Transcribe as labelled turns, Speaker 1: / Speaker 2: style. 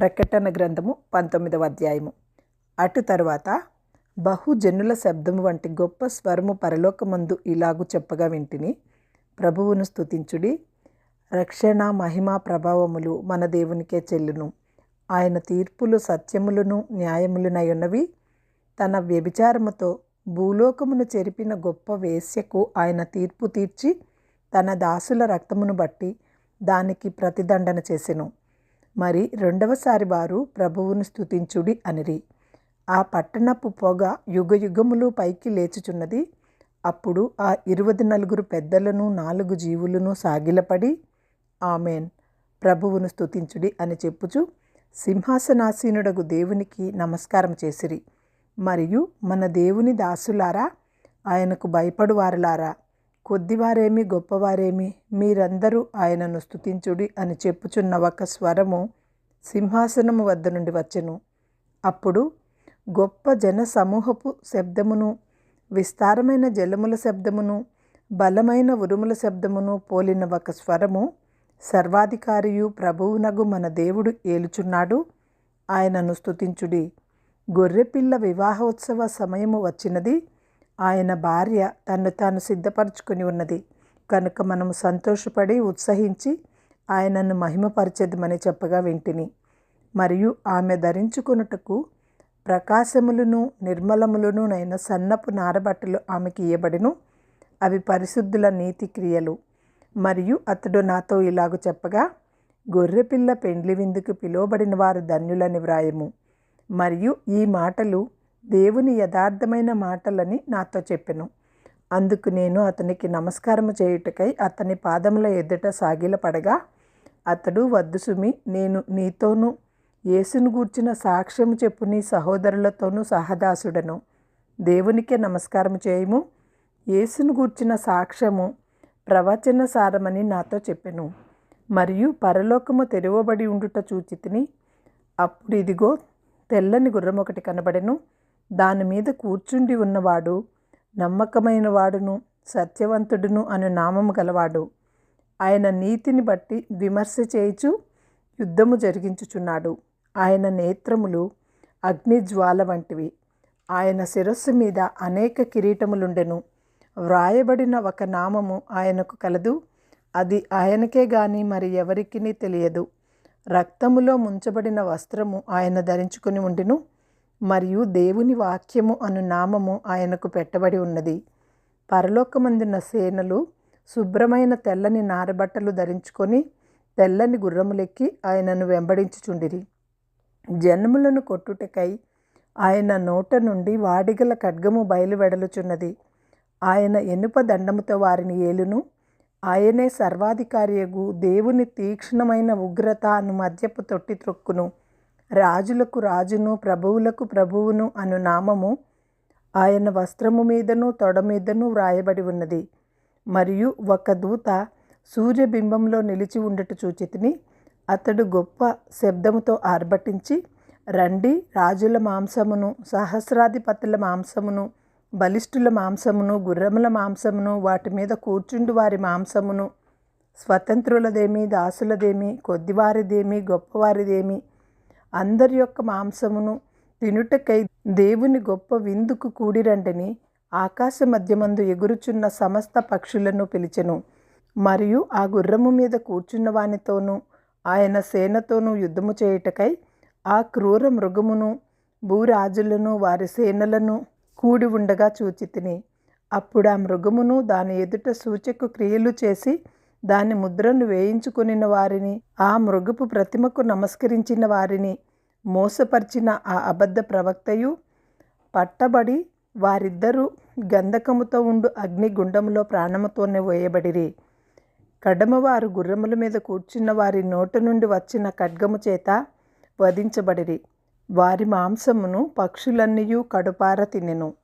Speaker 1: ప్రకటన గ్రంథము పంతొమ్మిదవ అధ్యాయము. అటు తరువాత బహుజనుల శబ్దము వంటి గొప్ప స్వరము పరలోకమందు ఇలాగు చెప్పగా వింటిని ప్రభువును స్తుతించుడి రక్షణ మహిమ ప్రభావములు మన దేవునికే చెల్లును. ఆయన తీర్పులు సత్యములను న్యాయములునై ఉన్నవి తన వ్యభిచారముతో భూలోకమును చెరిపిన గొప్ప వేశ్యకు ఆయన తీర్పు తీర్చి తన దాసుల రక్తమును బట్టి దానికి ప్రతిదండన చేసెను. మరి రెండవసారి వారు ప్రభువును స్థుతించుడి అనిరి. ఆ పట్టణపు పొగ యుగ యుగములు పైకి లేచుచున్నది. అప్పుడు ఆ ఇరువది నలుగురు పెద్దలను నాలుగు జీవులను సాగిలపడి ఆమెన్ ప్రభువును స్తుతించుడి అని చెప్పుచు సింహాసనాసీనుడగు దేవునికి నమస్కారం చేసిరి. మరియు మన దేవుని దాసులారా ఆయనకు భయపడువారులారా కొద్దివారేమి గొప్పవారేమి మీరందరూ ఆయనను స్తుతించుడి అని చెప్పుచున్న ఒక స్వరము సింహాసనము వద్ద నుండి వచ్చెను. అప్పుడు గొప్ప జన సమూహపు శబ్దమును విస్తారమైన జలముల శబ్దమును బలమైన ఉరుముల శబ్దమును పోలిన ఒక స్వరము సర్వాధికారియు ప్రభువునగు మన దేవుడు ఏలుచున్నాడు ఆయనను స్తుతించుడి. గొర్రెపిల్ల వివాహోత్సవ సమయము వచ్చినది ఆయన భార్య తను తాను సిద్ధపరచుకుని ఉన్నది. కనుక మనము సంతోషపడి ఉత్సహించి ఆయనను మహిమపరచదమని చెప్పగా వింటిని. మరియు ఆమె ధరించుకొనుటకు ప్రకాశములను నిర్మలములను నైన సన్నపు నారబట్టలు ఆమెకి ఇయ్యబడిను. అవి పరిశుద్ధుల నీతి క్రియలు. మరియు అతడు నాతో ఇలాగ చెప్పగా గొర్రెపిల్ల పెండ్లి విందుకు పిలువబడిన వారు ధన్యులని వ్రాయము మరియు ఈ మాటలు దేవుని యథార్థమైన మాటలని నాతో చెప్పెను. అందుకు నేను అతనికి నమస్కారము చేయుటకై అతని పాదముల ఎదుట సాగిలపడగా అతడు వద్దు సుమి నేను నీతోనూ యేసును గూర్చిన సాక్ష్యము చెప్పు నీ సహోదరులతోనూ సహదాసుడను. దేవునికే నమస్కారం చేయము యేసును గూర్చిన సాక్ష్యము ప్రవచన సారమని నాతో చెప్పెను. మరియు పరలోకము తెరవబడి ఉండుట చూచితిని అప్పుడు ఇదిగో తెల్లని గుర్రం ఒకటి కనబడెను. దాని మీద కూర్చుండి ఉన్నవాడు నమ్మకమైన వాడును సత్యవంతుడును అను నామము గలవాడు. ఆయన నీతిని బట్టి విమర్శ చేయుచు యుద్ధము జరిగించుచున్నాడు. ఆయన నేత్రములు అగ్నిజ్వాల వంటివి. ఆయన శిరస్సు మీద అనేక కిరీటములుండెను. వ్రాయబడిన ఒక నామము ఆయనకు కలదు. అది ఆయనకే గాని మరి ఎవరికిని తెలియదు. రక్తములో ముంచబడిన వస్త్రము ఆయన ధరించుకుని ఉండిను. మరియు దేవుని వాక్యము అను నామము ఆయనకు పెట్టబడి ఉన్నది. పరలోకమందున్న సేనలు శుభ్రమైన తెల్లని నారబట్టలు ధరించుకొని తెల్లని గుర్రములెక్కి ఆయనను వెంబడించుచుండిరి. జన్ములను కొట్టుటకై ఆయన నోట నుండి వాడిగల ఖడ్గము బయలువెడలుచున్నది. ఆయన ఎనుప దండముతో వారిని ఏలును. ఆయనే సర్వాధికారియగు దేవుని తీక్ష్ణమైన ఉగ్రత అను మద్యపు తొట్టి త్రొక్కును. రాజులకు రాజును ప్రభువులకు ప్రభువును అను నామము ఆయన వస్త్రము మీదను తొడ మీదను వ్రాయబడి ఉన్నది. మరియు ఒక దూత సూర్యబింబంలో నిలిచి ఉండట చూచితిని అతడు గొప్ప శబ్దముతో ఆర్భటించి రండి రాజుల మాంసమును సహస్రాధిపతుల మాంసమును బలిష్ఠుల మాంసమును గుర్రముల మాంసమును వాటి మీద కూర్చుండు వారి మాంసమును స్వతంత్రులదేమి దాసులదేమి కొద్దివారిదేమి గొప్పవారిదేమి అందరి యొక్క మాంసమును తినుటకై దేవుని గొప్ప విందుకు కూడిరండని ఆకాశ మధ్యమందు ఎగురుచున్న సమస్త పక్షులను పిలిచెను. మరియు ఆ గుర్రము మీద కూర్చున్న వానితోనూ ఆయన సేనతోనూ యుద్ధము చేయుటకై ఆ క్రూర మృగమును భూరాజులను వారి సేనలను కూడి ఉండగా చూచితిని. అప్పుడు ఆ మృగమును దాని ఎదుట సూచకు క్రియలు చేసి దాని ముద్రను వేయించుకునిన వారిని ఆ మృగపు ప్రతిమకు నమస్కరించిన వారిని మోసపరిచిన ఆ అబద్ధ ప్రవక్తయు పట్టబడి వారిద్దరూ గంధకముతో ఉండు అగ్నిగుండంలో ప్రాణముతోనే వేయబడిరి. కడమవారు గుర్రముల మీద కూర్చున్న వారి నోట నుండి వచ్చిన ఖడ్గము చేత వధించబడిరి. వారి మాంసమును పక్షులన్నీయు కడుపార తినెను.